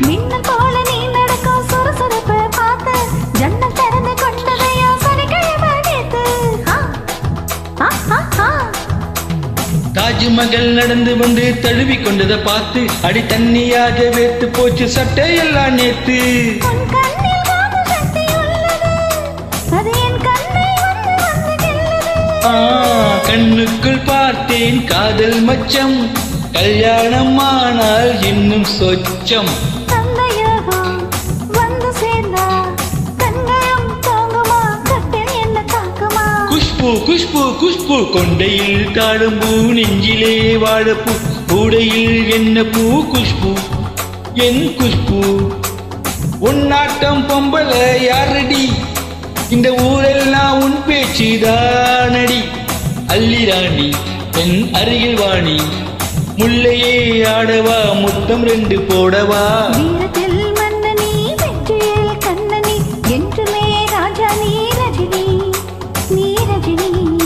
மின்னல் நடந்து வந்து தழுவி கொண்டதை பார்த்து அடி தண்ணியாக வேத்து போச்சு சட்டை எல்லாம் நேத்து. கண்ணுக்குள் பார்த்தேன் காதல் மச்சம். கல்யாணம் ஆனால் இன்னும் சொச்சம். குஷ்பு குஷ்பு குஷ்பு கொண்டையில் தாழும் பூ நெஞ்சிலே வாழப்பூ கூடையில் என்ன பூ குஷ்பு? என் குஷ்பு. உன்னாட்டம் பொம்பல யாரடி? இந்த ஊரெல்லாம் உன் பேச்சு தானடி? அல்லிராணி என் அருகில் வாணி. முல்லையே ஆடவா முத்தம் ரெண்டு போடவா? கண்ணனி என்றுமே ராஜா நீ 你